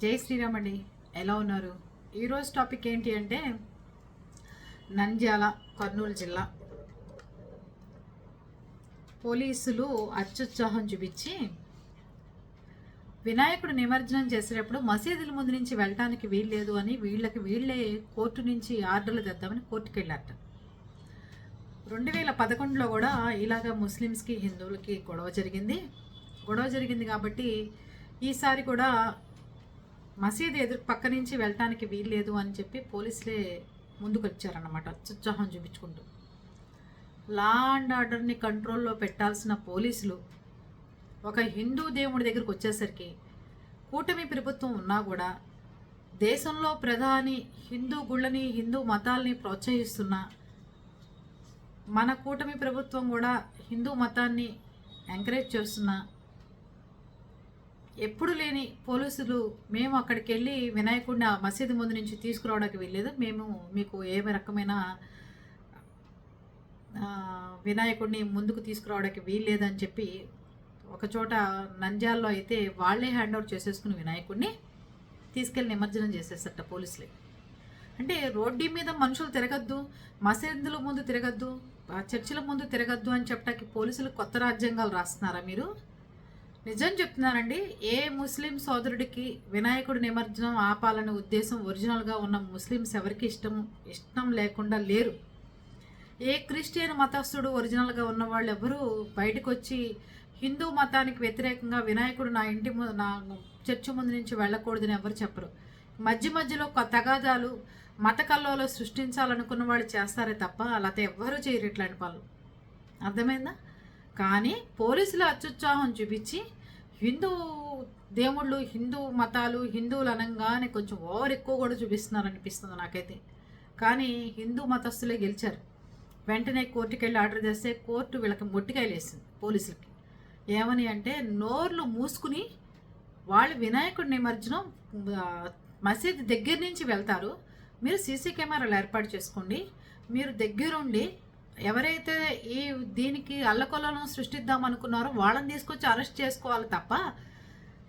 జై శ్రీరామ్ అండి ఎలా ఉన్నారు? ఈరోజు టాపిక్ ఏంటి అంటే నంద్యాల కర్నూలు జిల్లా. పోలీసులు అత్యుత్సాహం చూపించి వినాయకుడు నిమజ్జనం చేసేటప్పుడు మసీదుల ముందు నుంచి వెళ్ళటానికి వీల్లేదు అని వీళ్ళకి వీళ్ళే కోర్టు నుంచి ఆర్డర్లు తెద్దామని కోర్టుకు వెళ్ళారట రెండు వేల పదకొండులో కూడా ఇలాగ ముస్లిమ్స్కి హిందువులకి గొడవ జరిగింది. గొడవ జరిగింది కాబట్టి ఈసారి కూడా మసీదు ఎదురు పక్క నుంచి వెళ్ళటానికి వీల్లేదు అని చెప్పి పోలీసులే ముందుకు వచ్చారన్నమాట అత్యుత్సాహం చూపించుకుంటూ. లా అండ్ ఆర్డర్ని కంట్రోల్లో పెట్టాల్సిన పోలీసులు ఒక హిందూ దేవుడి దగ్గరికి వచ్చేసరికి కూటమి ప్రభుత్వం ఉన్నా కూడా దేశంలో ప్రధాని హిందూ గుళ్ళని హిందూ మతాల్ని ప్రోత్సహిస్తున్న మన కూటమి ప్రభుత్వం కూడా హిందూ మతాన్ని ఎంకరేజ్ చేస్తున్నా ఎప్పుడు లేని పోలీసులు మేము అక్కడికి వెళ్ళి వినాయకుడిని ఆ మసీదు ముందు నుంచి తీసుకురావడానికి వెళ్ళలేదు మేము మీకు ఏ రకమైన వినాయకుడిని ముందుకు తీసుకురావడానికి వీల్లేదని చెప్పి ఒక చోట నంజాల్లో అయితే వాళ్ళే హ్యాండ్ అవుట్ చేసేసుకుని వినాయకుడిని తీసుకెళ్ళి నిమజ్జనం చేసేసట పోలీసులే. అంటే రోడ్డు మీద మనుషులు తిరగద్దు మసీదుల ముందు తిరగద్దు చర్చిల ముందు తిరగద్దు అని చెప్పడానికి పోలీసులు కొత్త రాజ్యాంగాలు రాస్తున్నారా మీరు? నిజం చెప్తున్నానండి ఏ ముస్లిం సోదరుడికి వినాయకుడి నిమజ్జనం ఆపాలనే ఉద్దేశం ఒరిజినల్గా ఉన్న ముస్లిమ్స్ ఎవరికి ఇష్టం ఇష్టం లేకుండా లేరు. ఏ క్రిస్టియన్ మతస్థుడు ఒరిజినల్గా ఉన్న వాళ్ళు ఎవరు బయటకు వచ్చి హిందూ మతానికి వ్యతిరేకంగా వినాయకుడు నా ఇంటి ముందు నా చర్చి ముందు నుంచి వెళ్ళకూడదని ఎవరు చెప్పరు. మధ్య మధ్యలో తగాదాలు మత కల్లోలో సృష్టించాలనుకున్న వాళ్ళు చేస్తారే తప్ప అలా ఎవ్వరూ చేయరు ఇట్లాంటి పనులు. అర్థమైందా? కానీ పోలీసులు అత్యుత్సాహం చూపించి హిందూ దేవుళ్ళు హిందూ మతాలు హిందువులు అనగానే కొంచెం ఓవర్ ఎక్కువ కూడా చూపిస్తున్నారు అనిపిస్తుంది నాకైతే. కానీ హిందూ మతస్థులే గెలిచారు. వెంటనే కోర్టుకి వెళ్ళి ఆర్డర్ చేస్తే కోర్టు వీళ్ళకి మొట్టికాయలేసింది పోలీసులకి. ఏమని అంటే నోర్లు మూసుకుని వాళ్ళు వినాయకుడి నిమజ్జనం మసీదు మసీద్ దగ్గర నుంచి వెళ్తారు. మీరు సీసీ కెమెరాలు ఏర్పాటు చేసుకోండి. మీరు దగ్గరుండి ఎవరైతే ఈ దీనికి అల్లకొలను సృష్టిద్దాం అనుకున్నారో వాళ్ళని తీసుకొచ్చి అరెస్ట్ చేసుకోవాలి తప్ప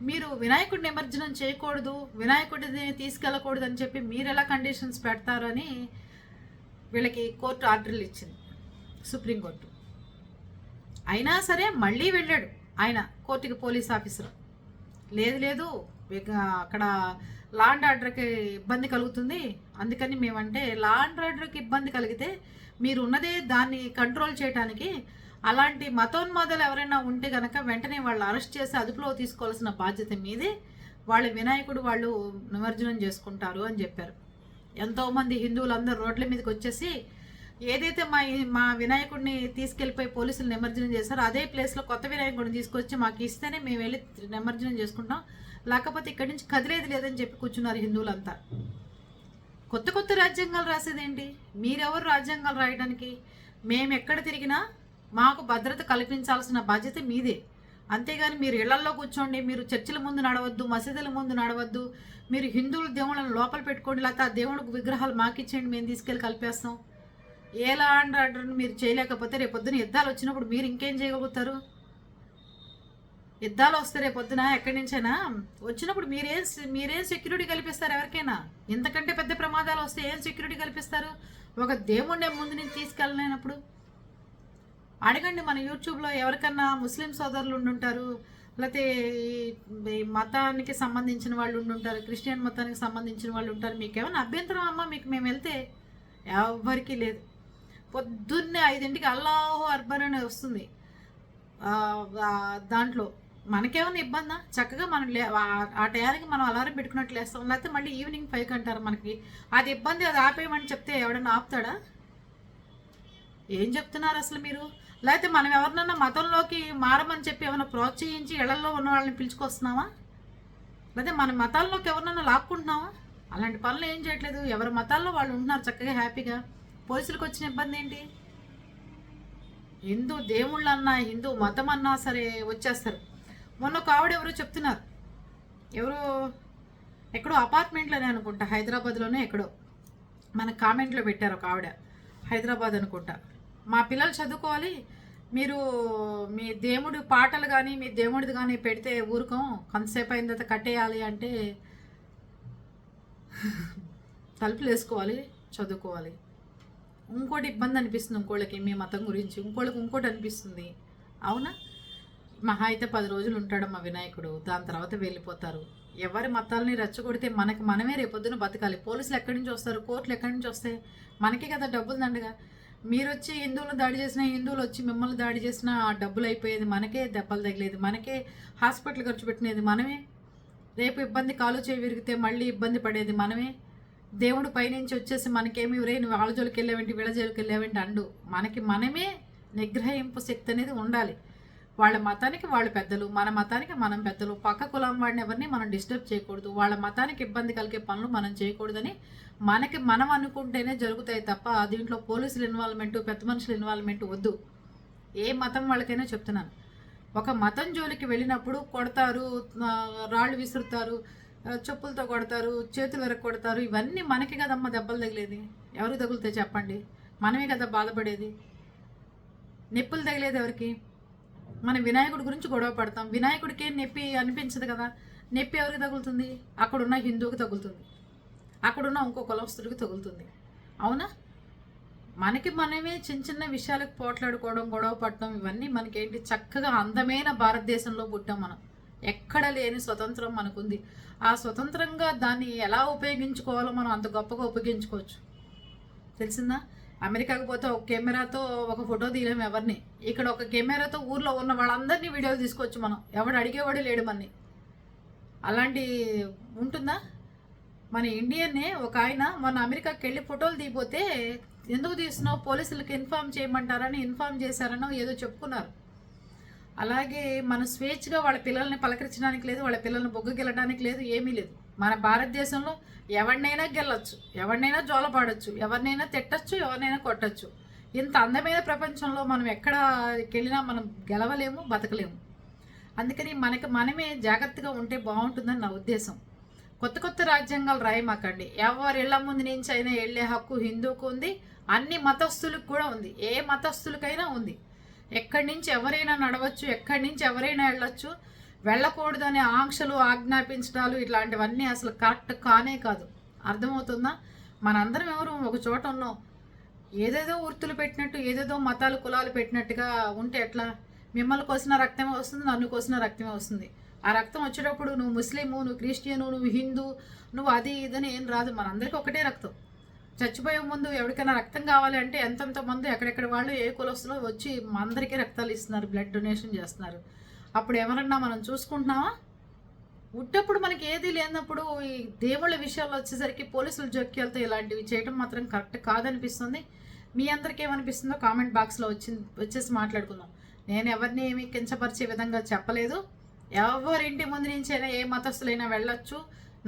మీరు వినాయకుడి నిమజ్జనం చేయకూడదు వినాయకుడిని తీసుకెళ్ళకూడదు అని చెప్పి మీరు ఎలా కండిషన్స్ పెడతారని వీళ్ళకి కోర్టు ఆర్డర్లు ఇచ్చింది సుప్రీంకోర్టు. అయినా సరే మళ్ళీ వెళ్ళాడు ఆయన కోర్టుకి పోలీస్ ఆఫీసర్. లేదు లేదు అక్కడ లాండ్ ఆర్డర్కి ఇబ్బంది కలుగుతుంది. అందుకని మేమంటే లాండ్ ఆర్డర్కి ఇబ్బంది కలిగితే మీరు ఉన్నదే దాన్ని కంట్రోల్ చేయడానికి అలాంటి మతోన్మాదాలు ఎవరైనా ఉంటే కనుక వెంటనే వాళ్ళు అరెస్ట్ చేసి అదుపులో తీసుకోవాల్సిన బాధ్యత మీదే. వాళ్ళ వినాయకుడు వాళ్ళు నిమజ్జనం చేసుకుంటారు అని చెప్పారు. ఎంతోమంది హిందువులు అందరూ రోడ్ల మీదకి వచ్చేసి ఏదైతే మా మా వినాయకుడిని తీసుకెళ్ళిపోయి పోలీసులు నిమజ్జనం చేశారో అదే ప్లేస్లో కొత్త వినాయకుడిని తీసుకొచ్చి మాకు ఇస్తేనే మేము వెళ్ళి నిమజ్జనం చేసుకుంటాం. లేకపోతే ఇక్కడి నుంచి కదిలేది లేదని చెప్పి కూర్చున్నారు హిందువులంతా. కొత్త కొత్త రాజ్యాంగాలు రాసేదేంటి? మీరెవరు రాజ్యాంగాలు రాయడానికి? మేము ఎక్కడ తిరిగినా మాకు భద్రత కల్పించాల్సిన బాధ్యత మీదే. అంతేగాని మీరు ఇళ్ళల్లో కూర్చోండి మీరు చర్చిల ముందు నడవద్దు మసీదుల ముందు నడవద్దు మీరు హిందువుల దేవుళ్ళని లోపల పెట్టుకోండి లేకపోతే ఆ దేవుడికి విగ్రహాలు మాకిచ్చేయండి మేము తీసుకెళ్ళి కలిపేస్తాం. ఏ లా అండ్ ఆర్డర్ని మీరు చేయలేకపోతే రేపొద్దున యుద్ధాలు వచ్చినప్పుడు మీరు ఇంకేం చేయగలుగుతారు? యుద్ధాలు వస్తే పొద్దున ఎక్కడి నుంచైనా వచ్చినప్పుడు మీరేం మీరేం సెక్యూరిటీ కల్పిస్తారు ఎవరికైనా? ఇంతకంటే పెద్ద ప్రమాదాలు వస్తే ఏం సెక్యూరిటీ కల్పిస్తారు? ఒక దేవుణ్ణి ముందు నుంచి తీసుకెళ్ళలేనప్పుడు? అడగండి మన యూట్యూబ్లో ఎవరికన్నా ముస్లిం సోదరులు ఉండుంటారు లేకపోతే ఈ- మతానికి సంబంధించిన వాళ్ళు ఉండుంటారు క్రిస్టియన్ మతానికి సంబంధించిన వాళ్ళు ఉంటారు మీకు ఏమైనా అభ్యంతరం అమ్మా మీకు మేము వెళ్తే? ఎవ్వరికీ లేదు. పొద్దున్నే ఐదింటికి అల్లాహో అర్బన్ అని వస్తుంది. దాంట్లో. మనకేమైనా ఇబ్బందా? చక్కగా మనం లే ఆ- టయానికి మనం అలారం పెట్టుకున్నట్లు వేస్తాం లేకపోతే మళ్ళీ ఈవినింగ్ ఫైవ్ అంటారు మనకి. అది ఇబ్బంది అది ఆపేయమని చెప్తే ఎవడన్నా ఆపుతాడా? ఏం చెప్తున్నారు అసలు మీరు? లేకపోతే మనం ఎవరినన్నా మతంలోకి మారమని చెప్పి ఏమైనా ప్రోత్సహించి ఇళ్ళలో ఉన్న వాళ్ళని పిలుచుకొస్తున్నావా? లేకపోతే మన మతాల్లోకి ఎవరినన్నా లాక్కుంటున్నావా? అలాంటి పనులు ఏం చేయట్లేదు. ఎవరి మతాల్లో వాళ్ళు ఉంటున్నారు చక్కగా హ్యాపీగా. పోలీసులకు వచ్చిన ఇబ్బంది ఏంటి? హిందూ దేవుళ్ళు అన్నా హిందూ మతం అన్నా సరే వచ్చేస్తారు. మొన్న ఒక ఆవిడ ఎవరో చెప్తున్నారు. ఎవరో ఎక్కడో అపార్ట్మెంట్లోనే అనుకుంటా హైదరాబాద్లోనే ఎక్కడో. మన కామెంట్లో పెట్టారు ఒక ఆవిడ హైదరాబాద్ అనుకుంటా. మా పిల్లలు చదువుకోవాలి మీరు మీ దేవుడు పాటలు కానీ మీ దేవుడిది కానీ పెడితే ఊరుకోం కొంతసేపు అయిన తర్వాత కట్టేయాలి అంటే తలుపులు వేసుకోవాలి చదువుకోవాలి. ఇంకోటి ఇబ్బంది అనిపిస్తుంది ఇంకోళ్ళకి మీ మతం గురించి. ఇంకోళ్ళకి ఇంకోటి అనిపిస్తుంది. అవునా? మహా అయితే పది రోజులు ఉంటాడు మా వినాయకుడు. దాని తర్వాత వెళ్ళిపోతారు. ఎవరి మతాలని రెచ్చగొడితే మనకి మనమే రేపొద్దున బతకాలి. పోలీసులు ఎక్కడి నుంచి వస్తారు? కోర్టులు ఎక్కడి నుంచి వస్తాయి? మనకే కదా డబ్బులు దండగా. మీరు వచ్చి హిందువులు దాడి చేసినా హిందువులు వచ్చి మిమ్మల్ని దాడి చేసినా ఆ డబ్బులు అయిపోయేది మనకే దెబ్బలు తగిలేది మనకే హాస్పిటల్ ఖర్చు పెట్టినది మనమే. రేపు ఇబ్బంది కాలు చేయి విరిగితే మళ్ళీ ఇబ్బంది పడేది మనమే. దేవుడు పైనుంచి వచ్చేసి మనకేమి రే నువ్వు వాళ్ళ జోలికి వెళ్ళావేంటి వీళ్ళ జోలికి వెళ్ళావేంటి అండు. మనకి మనమే నిగ్రహింపు శక్తి అనేది ఉండాలి. వాళ్ళ మతానికి వాళ్ళు పెద్దలు మన మతానికి మనం పెద్దలు. పక్క కులం వాడిని ఎవరిని మనం డిస్టర్బ్ చేయకూడదు. వాళ్ళ మతానికి ఇబ్బంది కలిగే పనులు మనం చేయకూడదని మనకి మనం అనుకుంటేనే జరుగుతాయి తప్ప దీంట్లో పోలీసుల ఇన్వాల్వ్మెంట్ పెద్ద మనుషుల ఇన్వాల్వ్మెంట్ వద్దు. ఏ మతం వాళ్ళకైనా చెప్తున్నాను. ఒక మతం జోలికి వెళ్ళినప్పుడు కొడతారు రాళ్ళు విసురుతారు చెప్పులతో కొడతారు చేతులు వెరగ కొడతారు. ఇవన్నీ మనకి కదమ్మా దెబ్బలు తగిలేది. ఎవరు తగులుతాయి చెప్పండి. మనమే కదా బాధపడేది. నిప్పులు తగిలేది ఎవరికి? మన వినాయకుడి గురించి గొడవ పడతాం. వినాయకుడికి నొప్పి అనిపించదు కదా. నొప్పి ఎవరికి తగులుతుంది? అక్కడున్న హిందువుకి తగులుతుంది. అక్కడున్న ఇంకో కులవస్తుడికి తగులుతుంది. అవునా? మనకి మనమే చిన్న చిన్న విషయాలకు పోట్లాడుకోవడం గొడవ పడటం ఇవన్నీ మనకేంటి? చక్కగా అందమైన భారతదేశంలో పుట్టాం మనం. ఎక్కడ లేని స్వతంత్రం మనకుంది. ఆ స్వతంత్రంగా దాన్ని ఎలా ఉపయోగించుకోవాలో మనం అంత గొప్పగా ఉపయోగించుకోవచ్చు. తెలిసిందా? అమెరికాకు పోతే ఒక కెమెరాతో ఒక ఫోటో తీయలేం ఎవరిని. ఇక్కడ ఒక కెమెరాతో ఊర్లో ఉన్న వాళ్ళందరినీ వీడియోలు తీసుకోవచ్చు మనం. ఎవడు అడిగేవాడు లేడు మనని. అలాంటి ఉంటుందా? మన ఇండియన్నే ఒక ఆయన మన అమెరికాకి వెళ్ళి ఫోటోలు తీయపోతే ఎందుకు తీస్తున్నావు? పోలీసులకు ఇన్ఫామ్ చేయమంటారని ఇన్ఫామ్ చేశారనో ఏదో చెప్పుకున్నారు. అలాగే మన స్వేచ్ఛగా వాళ్ళ పిల్లల్ని పలకరించడానికి లేదు వాళ్ళ పిల్లల్ని బొగ్గు గెలడానికి లేదు ఏమీ లేదు. మన భారతదేశంలో ఎవరినైనా గెలవచ్చు ఎవరినైనా జోలపాడచ్చు ఎవరినైనా తిట్టచ్చు ఎవరినైనా కొట్టచ్చు. ఇంత అందమైన ప్రపంచంలో మనం ఎక్కడ వెళ్ళినా మనం గెలవలేము బతకలేము. అందుకని మనకి మనమే జాగ్రత్తగా ఉంటే బాగుంటుందని నా ఉద్దేశం. కొత్త కొత్త రాజ్యాంగాలు రాయమాకండి. ఎవరు ఇళ్ళ ముందు నుంచి అయినా వెళ్ళే హక్కు హిందూకు ఉంది అన్ని మతస్థులకు కూడా ఉంది. ఏ మతస్థులకైనా ఉంది. ఎక్కడి నుంచి ఎవరైనా నడవచ్చు ఎక్కడి నుంచి ఎవరైనా వెళ్ళొచ్చు వెళ్ళకూడదు అనే ఆంక్షలు ఆజ్ఞాపించడాలు ఇట్లాంటివన్నీ అసలు కరెక్ట్ కానే కాదు. అర్థమవుతుందా? మనందరం ఎవరు ఒక చోట ఉన్నాం ఏదేదో వృత్తులు పెట్టినట్టు ఏదేదో మతాలు కులాలు పెట్టినట్టుగా ఉంటే ఎట్లా? మిమ్మల్ని కోసిన రక్తమే వస్తుంది నన్ను కోసిన రక్తమే వస్తుంది. ఆ రక్తం వచ్చేటప్పుడు నువ్వు ముస్లిము నువ్వు క్రిస్టియను నువ్వు హిందూ నువ్వు అది ఇదని ఏం రాదు. మనందరికీ ఒకటే రక్తం. చచ్చిపోయే ముందు ఎవరికైనా రక్తం కావాలి అంటే ఎంతెంత మంది ఎక్కడెక్కడ వాళ్ళు ఏ కులస్తులో వచ్చి మా అందరికీ రక్తాలు ఇస్తున్నారు బ్లడ్ డొనేషన్ చేస్తున్నారు. అప్పుడు ఎవరన్నా మనం చూసుకుంటున్నామా ఉట్టప్పుడు మనకి ఏది లేనప్పుడు ఈ దేవుళ్ళ విషయాల్లో వచ్చేసరికి పోలీసుల జోక్యాలతో ఇలాంటివి చేయడం మాత్రం కరెక్ట్ కాదనిపిస్తుంది. మీ అందరికీ ఏమనిపిస్తుందో కామెంట్ బాక్స్లో వచ్చి వచ్చేసి మాట్లాడుకుందాం. నేను ఎవరిని ఏమి కించపరిచే విధంగా చెప్పలేదు. ఎవరింటి ముందు నుంచైనా ఏ మతస్థులైనా వెళ్ళొచ్చు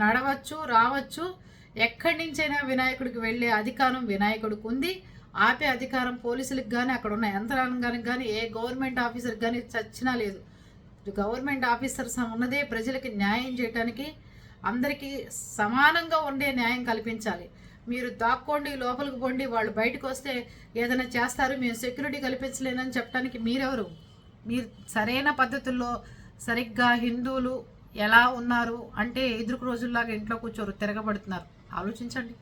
నడవచ్చు రావచ్చు. ఎక్కడి నుంచైనా వినాయకుడికి వెళ్ళే అధికారం వినాయకుడికి ఉంది. ఆపే అధికారం పోలీసులకు కానీ అక్కడ ఉన్న యంత్రాంగానికి కానీ ఏ గవర్నమెంట్ ఆఫీసర్కి కానీ చచ్చినా లేదు. గవర్నమెంట్ ఆఫీసర్స్ ఉన్నదే ప్రజలకి న్యాయం చేయడానికి అందరికీ సమానంగా ఉండే న్యాయం కల్పించాలి. మీరు దాక్కోండి లోపలికి పోండి వాళ్ళు బయటకు వస్తే ఏదైనా చేస్తారు మేము సెక్యూరిటీ కల్పించలేనని చెప్పడానికి మీరెవరు? మీరు సరైన పద్ధతుల్లో సరిగ్గా హిందువులు ఎలా ఉన్నారు అంటే ఎదురుకు రోజుల్లాగా ఇంట్లో కూర్చోరు తిరగబడుతున్నారు. ఆలోచించండి.